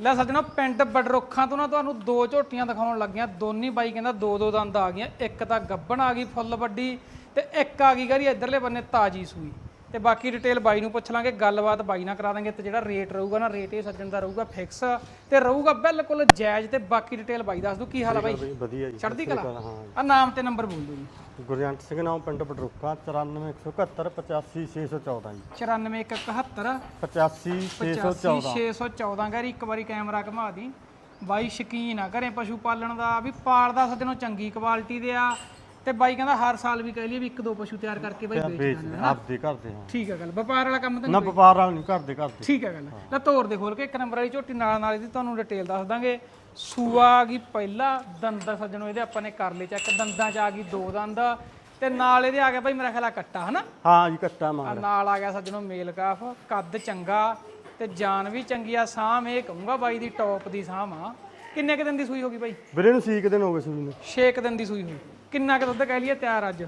ਲੈ ਸੱਜਣੋ ਪਿੰਡ ਬਡਰੁੱਖਾਂ ਤੋਂ ਨਾ ਤੁਹਾਨੂੰ ਦੋ ਝੋਟੀਆਂ ਦਿਖਾਉਣ ਲੱਗੀਆਂ। ਦੋਨੀ ਬਾਈ ਕਹਿੰਦਾ ਦੋ ਦੋ ਦੰਦ ਆ ਗਈਆਂ। ਇੱਕ ਤਾਂ ਗੱਬਣ ਆ ਗਈ ਫੁੱਲ ਵੱਡੀ ਤੇ ਇੱਕ ਆ ਗਈ ਗਰੀ ਇਧਰਲੇ ਬੰਨੇ ਤਾਜੀ ਸੂਈ। ਤੇ ਬਾਕੀ ਡਿਟੇਲ ਬਾਈ ਨੂੰ ਪੁੱਛ ਲਾਂਗੇ ਗੱਲਬਾਤ ਬਾਈ ਨਾਲ ਕਰਾ ਦਾਂਗੇ ਤੇ ਜਿਹੜਾ ਰੇਟ ਰਹੂਗਾ ਨਾ ਰੇਟ ਇਹ ਸੱਜਣ ਦਾ ਰਹੂਗਾ ਫਿਕਸ ਤੇ ਰਹੂਗਾ ਬਿਲਕੁਲ ਜਾਇਜ਼ ਤੇ ਬਾਕੀ ਡਿਟੇਲ ਬਾਈ ਦੱਸ ਦੂ ਕੀ ਹਾਲ ਆ ਬਾਈ? ਵਧੀਆ ਜੀ ਚੜ੍ਹਦੀ ਕਲਾ? ਆ ਨਾਮ ਤੇ ਨੰਬਰ ਬੋਲ ਦਿਓ ਜੀ। ਗੁਰਜੰਟ ਸਿੰਘ ਨਾਮ ਪਿੰਡ ਬਡਰੁੱਕਾ 94171 85614 ਜੀ। 94171 85614 614 ਗਰੀ ਇੱਕ ਵਾਰੀ ਕੈਮਰਾ ਘੁਮਾ ਦੀ ਬਾਈ ਸ਼ਕੀਨ ਆ ਘਰੇ ਪਸ਼ੂ ਪਾਲਣ ਦਾ। ਵੀ ਪਾਲਦਾ ਸੱਜਣੋਂ ਚੰਗੀ ਕੁਆਲਿਟੀ ਦੇ ਆ। ਤੇ ਬਾਈ ਕਹਿੰਦਾ ਹਰ ਸਾਲ ਵੀ ਕਹਿ ਲਈ ਵੀ ਇੱਕ ਦੋ ਪਸ਼ੂ ਤਿਆਰ ਕਰਕੇ ਬਾਈ ਵੇਚ ਵੇਚ ਆਪਦੇ ਘਰ ਦੇ ਹਾਂ। ਠੀਕ ਹੈ ਗੱਲ ਵਪਾਰ ਵਾਲਾ ਕੰਮ ਤਾਂ ਨਾ ਨਹੀਂ ਵਪਾਰ ਵਾਲ ਨਹੀਂ ਘਰ ਦੇ ਘਰ ਦੇ। ਠੀਕ ਹੈ ਗੱਲ ਲੈ ਤੋਰ ਦੇ ਖੋਲ ਕੇ ਇੱਕ ਨੰਬਰ ਵਾਲੀ ਝੋਟੀ ਨਾਲ ਨਾਲ ਇਹਦੀ ਤੁਹਾਨੂੰ ਡਿਟੇਲ ਦੱਸ ਦਾਂਗੇ। ਸੂਆ ਆ ਗਈ ਪਹਿਲਾ ਦੰਦ ਸੱਜਣੋ ਇਹਦੇ ਆਪਾਂ ਨੇ ਕਰ ਲਏ ਚੈੱਕ ਦੰਦਾਂ 'ਚ ਆ ਗਈ ਦੋ ਦੰਦ ਤੇ ਨਾਲ ਇਹਦੇ ਆ ਗਿਆ ਬਾਈ ਮੇਰਾ ਖਿਆਲ ਆ ਕੱਟਾ ਹਨਾ? ਹਾਂ ਜੀ ਕੱਟਾ ਆ ਮਾਰ ਨਾਲ ਆ ਗਿਆ ਸੱਜਣੋ ਮੇਲ ਕਾਫ ਕੱਦ ਚੰਗਾ ਤੇ ਜਾਨ ਵੀ ਚੰਗੀ ਆ ਸਾਮ ਇਹ ਕਹੂੰਗਾ ਬਾਈ ਦੀ ਟੌਪ ਦੀ ਸਾਮ ਆ ਕਿੰਨੇ ਕ ਦਿਨ ਦੀ ਸੂਈ ਹੋ ਗਈ ਬਾਈ? ਵੀਰੇ ਨੂੰ ਸੀਕ ਦਿਨ ਹੋ ਗਏ ਸੂਈ ਨੂੰ। 6 ਕ ਦਿਨ ਦੀ ਸੂਈ ਹੋਈ। ਕਿੰਨਾ ਕ ਦੁੱਧ ਕਹਿ ਲਈਏ ਤਿਆਰ ਅੱਜ?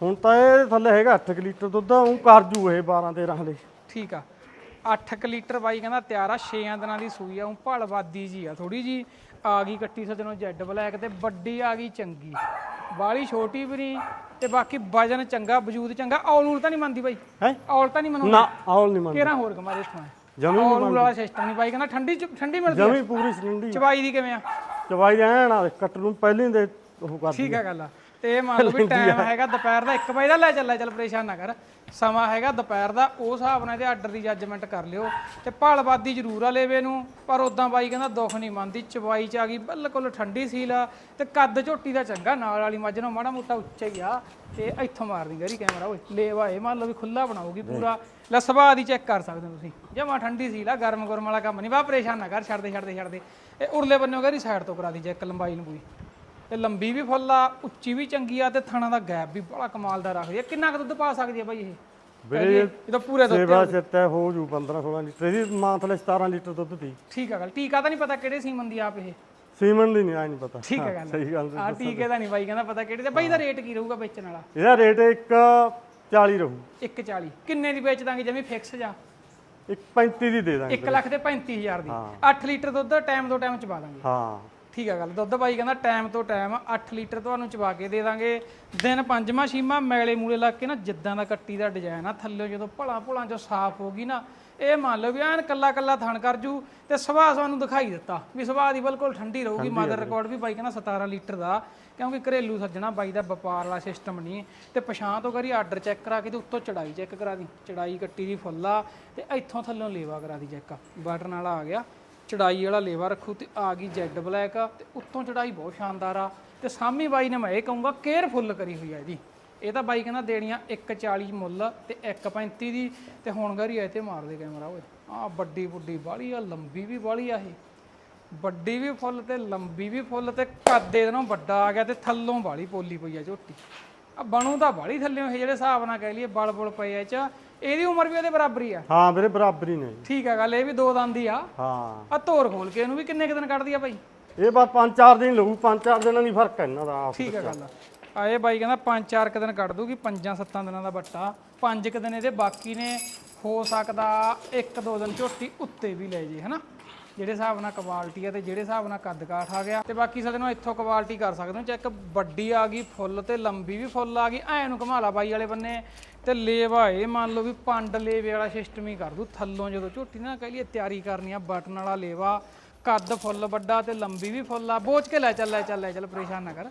ਹੁਣ ਤਾਂ ਇਹ ਥੱਲੇ ਹੈਗਾ 8 ਲੀਟਰ ਦੁੱਧ ਉਹ ਕਰ ਜੂ ਇਹ 12 13 ਹਲੇ। ਠੀਕ ਆ। 8 ਕ ਲੀਟਰ ਬਾਈ ਕਹਿੰਦਾ ਤਿਆਰ ਆ 6 ਦਿਨਾਂ ਦੀ ਸੂਈ ਆ ਉਹ ਭਲਵਾਦੀ ਜੀ ਆ ਥੋੜੀ ਜੀ। ਆ ਗਈ ਕੱਟੀ ਸੱਜਣੋ ਜੈਡ ਬਲੈਕ ਤੇ ਵੱਡੀ ਆ ਗਈ ਚੰਗੀ। ਬਾਲੀ ਛੋਟੀ ਵੀ ਨਹੀਂ ਤੇ ਬਾਕੀ ਵਜਨ ਚੰਗਾ ਵਜੂਦ ਚੰਗਾ। ਔਲ ਨੂਲ ਤਾਂ ਨਹੀਂ ਮੰਨਦੀ ਬਾਈ? ਹੈ? ਔਲ ਤਾਂ ਨਹੀਂ ਮੰਨੂ ਨਾ ਆਉਲ ਨਹੀਂ ਮੰਨ ਕੇਰਾ ਹੋਰ ਕਮਾਰੇ ਇਥੋਂ ਜਮੀ ਔਲ ਨੂਲ ਵਾਲਾ ਸਿਸਟਮ ਨਹੀਂ ਬਾਈ ਕਹਿੰਦਾ ਠੰਡੀ ਚ- ਠੰਡੀ ਮਿਲਦੀ ਆ। ਜਮੀ ਪੂਰੀ ਸਿਲੰਡੀ ਚਵਾਈ ਦੀ ਕਿਵੇਂ ਆ? ਚਵਾਈ ਐਨ ਆ ਕੱਟ ਨੂੰ ਪਹਿਲੇ ਦੇ ਉਹ ਕਰ ਠੀਕ ਆ। ਗੱਲ ਆ। ਤੇ ਮੰਨ ਲਓ ਵੀ ਟਾਈਮ ਹੈਗਾ ਦੁਪਹਿਰ ਦਾ 1 ਵਜੇ ਦਾ ਲੈ ਚੱਲ ਲੈ ਚੱਲ ਪਰੇਸ਼ਾਨ ਨਾ ਕਰ। ਸਮਾਂ ਹੈਗਾ ਦੁਪਹਿਰ ਦਾ ਉਸ ਹਿਸਾਬ ਨਾਲ ਇਹਦੇ ਆਰਡਰ ਦੀ ਜੱਜਮੈਂਟ ਕਰ ਲਿਓ। ਤੇ ਭਾਲਵਾਦੀ ਜ਼ਰੂਰ ਆ ਲੈਵੇ ਨੂੰ ਪਰ ਉਦਾਂ ਬਾਈ ਕਹਿੰਦਾ ਦੁੱਖ ਨਹੀਂ ਮੰਨਦੀ ਚਵਾਈ ਚ ਆ ਗਈ ਬਿਲਕੁਲ ਠੰਡੀ ਸੀਲ ਆ। ਤੇ ਕੱਦ ਝੋਟੀ ਦਾ ਚੰਗਾ ਨਾਲ ਵਾਲੀ ਮੱਝ ਨੂੰ ਮਾੜਾ ਮੋਟਾ ਉੱਚਾ ਹੀ ਆ। ਤੇ ਇੱਥੋਂ ਮਾਰਦੀ ਗਰੀ ਕੈਮਰਾ ਓਏ ਲੇਵਾ ਇਹ ਮੰਨ ਲਓ ਵੀ ਖੁੱਲਾ ਬਣਾਉਗੀ ਪੂਰਾ। ਲੈ ਸੁਭਾਅ ਦੀ ਚੈੱਕ ਕਰ ਸਕਦੇ ਹੋ ਤੁਸੀਂ। ਜਮਾ ਠੰਡੀ ਸੀਲ ਆ ਗਰਮ ਗਰਮ ਵਾਲਾ ਕੰਮ ਨਹੀਂ ਬਾ ਪਰੇਸ਼ਾਨ ਨਾ ਕਰ ਛੱਡਦੇ ਛੱਡਦੇ ਛੱਡਦੇ ਇਹ ਉਰਲੇ ਬੰਨਿਓ ਗਰੀ ਸਾਈਡ ਤੋਂ ਕਰਾ ਦੀ ਚੈੱਕ ਲੰਬਾਈ ਨੂੰ ਪੂਰੀ ਤੇ ਲੰਬੀ ਵੀ ਫੁੱਲ ਆ ਉੱਚੀ ਵੀ ਚੰਗੀ ਆ ਤੇ ਥਣਾ ਦਾ ਗੈਪ ਵੀ ਬੜਾ ਕਮਾਲ ਦਾ ਰੱਖਦੀ ਆ ਕਿੰਨਾ ਕੁ ਦੁੱਧ ਪਾ ਸਕਦੀ ਆ ਬਾਈ ਇਹ? ਵੀਰੇ ਇਹ ਤਾਂ ਪੂਰੇ ਦੁੱਧ ਸੇਵਾ ਸਿੱਤੇ ਹੋ ਜੂ 15 16 ਲੀਟਰ ਇਹਦੀ ਮਾਂ ਥਲੇ 17 ਲੀਟਰ ਦੁੱਧ ਦੀ ਠੀਕ ਆ ਗੱਲ ਟੀਕਾ ਤਾਂ ਨਹੀਂ ਪਤਾ ਕਿਹੜੇ ਸੀਮਨ ਦੀ ਆਪ ਇਹ? ਸੀਮਨ ਦੀ ਨਹੀਂ ਆ ਨਹੀਂ ਪਤਾ। ਠੀਕ ਆ ਗੱਲ। ਸਹੀ ਗੱਲ ਆ ਟੀਕੇ ਦਾ ਨਹੀਂ ਬਾਈ ਕਹਿੰਦਾ ਪਤਾ ਕਿਹੜੇ ਤੇ। ਬਾਈ ਦਾ ਰੇਟ ਕੀ ਰਹੂਗਾ ਵੇਚਣ ਵਾਲਾ? ਇਹਦਾ ਰੇਟ 1 40 ਰਹੂ। 140 ਕਿੰਨੇ ਦੀ ਵੇਚ ਦਾਂਗੇ ਜਿਵੇਂ ਫਿਕਸ ਜਾ? 1 35 ਦੀ ਦੇ ਦਾਂਗੇ 1 ਲੱਖ ਤੇ 35000 ਦੀ। 8 ਲੀਟਰ ਦੁੱਧ ਟਾਈਮ ਤੋਂ ਟਾਈਮ ਚਵਾ ਦਾਂਗੇ। ਹਾਂ। ਠੀਕ ਆ ਗੱਲ। ਦੁੱਧ ਬਾਈ ਕਹਿੰਦਾ ਟਾਈਮ ਤੋਂ ਟਾਈਮ 8 ਲੀਟਰ ਤੁਹਾਨੂੰ ਚਵਾ ਕੇ ਦੇ ਦਾਂਗੇ। ਦਿਨ ਪੰਜਵਾਂ ਛੀਮਾ ਮੈਲੇ ਮੂਲੇ ਲਾ ਕੇ ਨਾ ਜਿੱਦਾਂ ਦਾ ਕੱਟੀ ਦਾ ਡਿਜ਼ਾਈਨ ਆ ਥੱਲੇ ਜਦੋਂ ਭਲਾ ਭੁਲਾਂ ਚੋਂ ਸਾਫ਼ ਹੋ ਗਈ ਨਾ ਇਹ ਮੰਨ ਲਓ ਵੀ ਐਨ ਕੱਲਾ ਕੱਲਾ ਥਣ ਕਰ ਜੂ ਤੇ ਸੁਭਾਅ ਸਾਨੂੰ ਦਿਖਾਈ ਦਿੱਤਾ ਵੀ ਸੁਭਾਅ ਦੀ ਬਿਲਕੁਲ ਠੰਡੀ ਰਹੂਗੀ। ਮਦਰ ਰਿਕਾਰਡ ਵੀ ਬਾਈ ਕਹਿੰਦਾ 17 ਲੀਟਰ ਦਾ ਕਿਉਂਕਿ ਘਰੇਲੂ ਸੱਜਣਾ ਬਾਈ ਦਾ ਵਪਾਰ ਵਾਲਾ ਸਿਸਟਮ ਨਹੀਂ। ਤੇ ਪਛਾਣ ਤੋਂ ਕਰੀ ਆਰਡਰ ਚੈੱਕ ਕਰਾ ਕੇ ਤੇ ਉੱਤੋਂ ਚੜਾਈ ਚੈੱਕ ਕਰਾ ਦੀ। ਚੜਾਈ ਕੱਟੀ ਦੀ ਫੁੱਲ ਤੇ ਇੱਥੋਂ ਥੱਲੋਂ ਲੇਵਾ ਕਰਾ ਦੀ ਚੈੱਕ ਬਟਨ ਵਾਲਾ ਆ ਗਿਆ। ਚੜਾਈ ਵਾਲਾ ਲੇਵਾ ਰੱਖੂ ਤੇ ਆ ਗਈ ਜੈਡ ਬਲੈਕ ਆ ਤੇ ਉੱਤੋਂ ਚੜਾਈ ਬਹੁਤ ਸ਼ਾਨਦਾਰ ਆ ਤੇ ਸਾਮੀ ਬਾਈ ਨੇ ਮੈਂ ਇਹ ਕਹੂੰਗਾ ਕੇਅਰਫੁੱਲ ਕਰੀ ਹੋਈ ਆ ਇਹਦੀ। ਇਹ ਤਾਂ ਬਾਈ ਕਹਿੰਦਾ ਦੇਣੀਆਂ 140 ਮੁੱਲ ਤੇ 135 ਦੀ ਤੇ ਹੁਣ ਘਰੀ ਆਏ ਤੇ ਮਾਰ ਦੇ ਕੈਮਰਾ ਓਏ। ਆ ਵੱਡੀ ਵੱਡੀ ਬਾਲੀ ਆ, ਲੰਬੀ ਵੀ ਬਾਲੀ ਆ ਇਹ। ਵੱਡੀ ਵੀ ਫੁੱਲ ਤੇ ਲੰਬੀ ਵੀ ਫੁੱਲ ਤੇ ਕੱਦ ਇਹਦੇ ਨਾਲੋਂ ਵੱਡਾ ਆ ਗਿਆ ਤੇ ਥੱਲੋਂ ਬਾਲੀ ਪੋਲੀ ਪਈ ਆ ਝੋਟੀ। ਆ ਬਣੂ ਤਾਂ ਬਾਲੀ ਥੱਲਿਓਂ ਇਹ ਜਿਹੜੇ ਹਿਸਾਬ ਨਾਲ ਕਹਿ ਲਈਏ ਬਲ ਬੁਲ ਪਏ ਇਹ ਚ ਇਹਦੀ ਉਮਰ ਵੀ ਉਹਦੇ ਬਰਾਬਰ ਆ। ਹਾਂ ਵੀਰੇ ਬਰਾਬਰ ਨੇ ਜੀ। ਠੀਕ ਆ ਗੱਲ ਇਹ ਵੀ ਦੋ ਦੰਦ ਹੀ ਆ। ਹਾਂ। ਆ ਧੋਰ ਖੋਲ ਕੇ ਇਹਨੂੰ ਵੀ ਕਿੰਨੇ ਕੁ ਦਿਨ ਕੱਢਦੀ ਆ ਬਾਈ? ਇਹ ਬਸ 5-4 ਦਿਨ ਲਊ 5-4 ਦਿਨਾਂ ਦੀ ਫ਼ਰਕ ਹੈ ਇਹਨਾਂ ਦਾ ਆਪਸ ਠੀਕ ਆ ਗੱਲ ਆ। ਇਹ ਬਾਈ ਕਹਿੰਦਾ ਪੰਜ ਚਾਰ ਕੁ ਦਿਨ ਕੱਢ ਦੂਗੀ ਪੰਜਾਂ ਸੱਤਾਂ ਦਿਨਾਂ ਦਾ ਬੱਟਾ। ਪੰਜ ਕੁ ਦਿਨ ਇਹਦੇ ਬਾਕੀ ਨੇ ਹੋ ਸਕਦਾ ਇੱਕ ਦੋ ਦਿਨ ਝੋਟੀ ਉੱਤੇ ਵੀ ਲੈ ਜੇ ਹਨਾ? ਜਿਹੜੇ ਹਿਸਾਬ ਨਾਲ ਕੁਆਲਿਟੀ ਆ ਤੇ ਜਿਹੜੇ ਹਿਸਾਬ ਨਾਲ ਕੱਦ ਕਾਠ ਆ ਗਿਆ। ਤੇ ਬਾਕੀ ਸਾਡੇ ਨੂੰ ਇੱਥੋਂ ਕੁਆਲਿਟੀ ਕਰ ਸਕਦੇ ਹੋ ਚੈੱਕ ਵੱਡੀ ਆ ਗਈ ਫੁੱਲ ਤੇ ਲੰਬੀ ਵੀ ਫੁੱਲ ਆ ਗਈ, ਐ ਨੂੰ ਘਮਾਲਾ ਬਾਈ ਵਾਲੇ ਬੰਨੇ। ਤੇ ਲੇਵਾ ਇਹ ਮੰਨ ਲਓ ਵੀ ਪੰਡ ਲੇਵੇ ਵਾਲਾ ਸਿਸਟਮ ਹੀ ਕਰ ਦੂ, ਥੱਲੋਂ ਜਦੋਂ ਝੋਟੀ ਨਾ ਕਹਿ ਲਈਏ ਤਿਆਰੀ ਕਰਨੀ ਆ, ਬਟਨ ਵਾਲਾ ਲੇਵਾ, ਕੱਦ ਫੁੱਲ ਵੱਡਾ ਤੇ ਲੰਬੀ ਵੀ ਫੁੱਲ ਆ, ਬੋਝ ਕੇ ਲੈ ਚੱਲ ਲੈ ਚੱਲ ਲੈ ਚੱਲ, ਪਰੇਸ਼ਾਨ ਨਾ ਕਰ।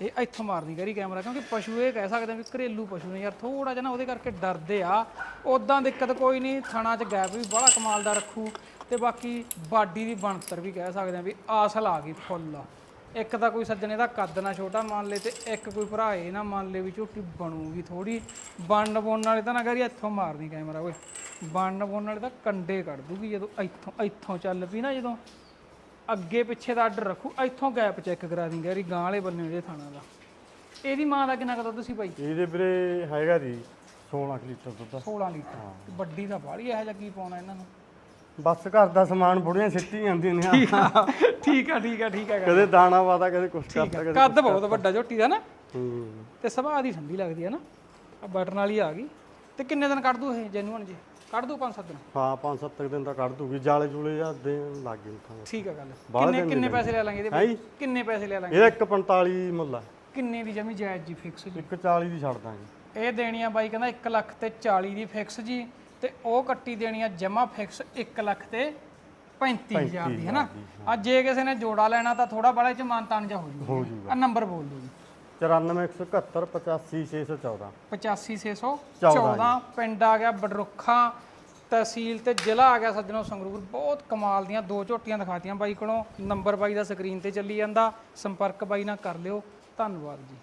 ਇਹ ਇੱਥੋਂ ਮਾਰਨੀ ਕਰੀ ਕੈਮਰਾ ਕਿਉਂਕਿ ਪਸ਼ੂ ਇਹ ਕਹਿ ਸਕਦੇ ਆ ਵੀ ਘਰੇਲੂ ਪਸ਼ੂ ਨੇ ਯਾਰ ਥੋੜਾ ਜਿਹਾ ਨਾ ਉਹਦੇ ਕਰਕੇ ਡਰਦੇ ਆ। ਉਦਾਂ ਦਿੱਕਤ ਕੋਈ ਨਹੀਂ, ਥਣਾ 'ਚ ਗੈਪ ਵੀ ਬੜਾ ਕਮਾਲ ਦਾ ਰੱਖੂ। ਤੇ ਬਾਕੀ ਬਾਡੀ ਦੀ ਬਣਤਰ ਵੀ ਕਹਿ ਸਕਦੇ ਆ ਵੀ ਆਸਲ ਆ ਗਈ ਫੁੱਲ। ਇੱਕ ਤਾਂ ਕੋਈ ਸੱਜਣੇ ਦਾ ਕੱਦ ਨਾ ਛੋਟਾ ਮੰਨ ਲੇ ਤੇ ਇੱਕ ਕੋਈ ਭਰਾ ਇਹ ਨਾ ਮੰਨ ਲੇ ਵੀ ਝੋਟੀ ਬਣੂਗੀ ਥੋੜੀ ਬਣਨ ਬੁਣਨ ਵਾਲੇ ਤਾਂ ਨਾ ਕਰੀ ਇੱਥੋਂ ਮਾਰਦੀ ਕੈਮਰਾ ਓਏ। ਬਣਨ ਬੁਣਨ ਵਾਲੇ ਤਾਂ ਕੰਡੇ ਕੱਢ ਦੂਗੀ ਜਦੋਂ ਇੱਥੋਂ ਇੱਥੋਂ ਚੱਲ ਪਈ ਨਾ ਜਦੋਂ। ਅੱਗੇ ਪਿੱਛੇ ਦਾ ਆਰਡਰ ਰੱਖੂ ਇੱਥੋਂ ਗੈਪ ਚੈੱਕ ਕਰਾ ਦੀ ਗੈਰੀ ਗਾਂ ਵਾਲੇ ਬੰਨੇ ਇਹਦੇ ਥਾਣਾ ਦਾ। ਇਹਦੀ ਮਾਂ ਦਾ ਕਿੰਨਾ ਕੁ ਦੁੱਧ ਸੀ ਬਾਈ? ਇਹਦੇ ਵੀਰੇ ਹੈਗਾ ਜੀ 16 ਕੁ ਲੀਟਰ ਦੁੱਧ 16 ਲੀਟਰ। ਵੱਡੀ ਤਾਂ ਬਾਹਲੀ ਇਹੋ ਜਿਹਾ ਕੀ ਪਾਉਣਾ ਇਹਨਾਂ ਨੂੰ। ਬਸ ਘਰ ਦਾ ਸਮਾਨ ਬੁੜੀਆਂ ਸਿੱਟੀ ਜਾਂਦੀਆਂ ਨੇ। ਠੀਕ ਆ ਠੀਕ ਆ ਠੀਕ ਆ ਠੀਕ ਆ ਕਦੇ ਦਾਣਾ ਵਾਦਾ ਕਦੇ ਕੁਛ ਕਰਦਾ ਆ ਕਦੇ ਕੱਦ ਬਹੁਤ ਵੱਡਾ ਝੋਟੀ ਦਾ ਨਾ। ਹੂੰ। ਤੇ ਸੁਭਾਅ ਦੀ ਠੰਡੀ ਲੱਗਦੀ ਹੈ ਨਾ। ਆ ਬਟਨ ਵਾਲੀ ਆ ਗਈ। ਤੇ ਕਿੰਨੇ ਦਿਨ ਕੱਢ ਦੂ ਇਹ ਜੈਨੂਅਨ ਜੀ? ਕੱਢ ਦੂ 5-7 ਦਿਨ? ਹਾਂ 5-7 ਦਿਨ ਤਾਂ ਕੱਢ ਦੂਗੀ। ਜਾਲੇ ਜੂਲੇ ਜਾਂ ਦੇ ਲੱਗ ਗਏ ਤਾਂ ਠੀਕ ਆ ਗੱਲ। ਕਿੰਨੇ ਕਿੰਨੇ ਪੈਸੇ ਲੈ ਲਾਂਗੇ ਇਹਦੇ ਕਿੰਨੇ ਪੈਸੇ ਲੈ ਲਾਂਗੇ? ਇਹਦਾ 145 ਮੁੱਲ ਆ। ਕਿੰਨੇ ਦੀ ਜਮੀ ਜਾਇਜ਼ ਜੀ ਫਿਕਸ ਜੀ? 140 ਦੀ ਛੱਡ ਦਾਂਗੇ। ਇਹ ਦੇਣੀ ਆ ਬਾਈ ਕਹਿੰਦਾ 1 ਲੱਖ ਤੇ 40 ਦੀ ਫਿਕਸ ਜੀ। ਤੇ ਉਹ ਕੱਟੀ ਦੇਣੀ ਆ ਜਮਾ ਫਿਕਸ 1 ਲੱਖ ਤੇ 35000 ਦੀ ਹੈ। ਨਾ ਆ ਜੇ ਕਿਸੇ ਨੇ ਜੋੜਾ ਲੈਣਾ ਤਾਂ ਥੋੜਾ ਬੜਾ ਚ ਮਾਨਤਾਨ ਜਾ ਹੋ ਜੂਗਾ। ਹੋ ਜੂਗਾ। ਆ ਨੰਬਰ ਬੋਲ ਦਿਓ ਜੀ। 94171 85614 85614 ਪਿੰਡ ਆ ਗਿਆ ਬਡਰੁੱਖਾਂ ਤਹਿਸੀਲ ਤੇ ਜ਼ਿਲ੍ਹਾ ਆ ਗਿਆ ਸੱਜਣੋ ਸੰਗਰੂਰ। ਬਹੁਤ ਕਮਾਲ ਦੀਆਂ ਦੋ ਝੋਟੀਆਂ ਦਿਖਾਤੀਆਂ ਬਾਈ ਕੋਲੋਂ। ਨੰਬਰ ਬਾਈ ਦਾ ਸਕਰੀਨ ਤੇ ਚੱਲੀ ਜਾਂਦਾ। ਸੰਪਰਕ ਬਾਈ ਨਾਲ ਕਰ ਲਿਓ। ਧੰਨਵਾਦ ਜੀ।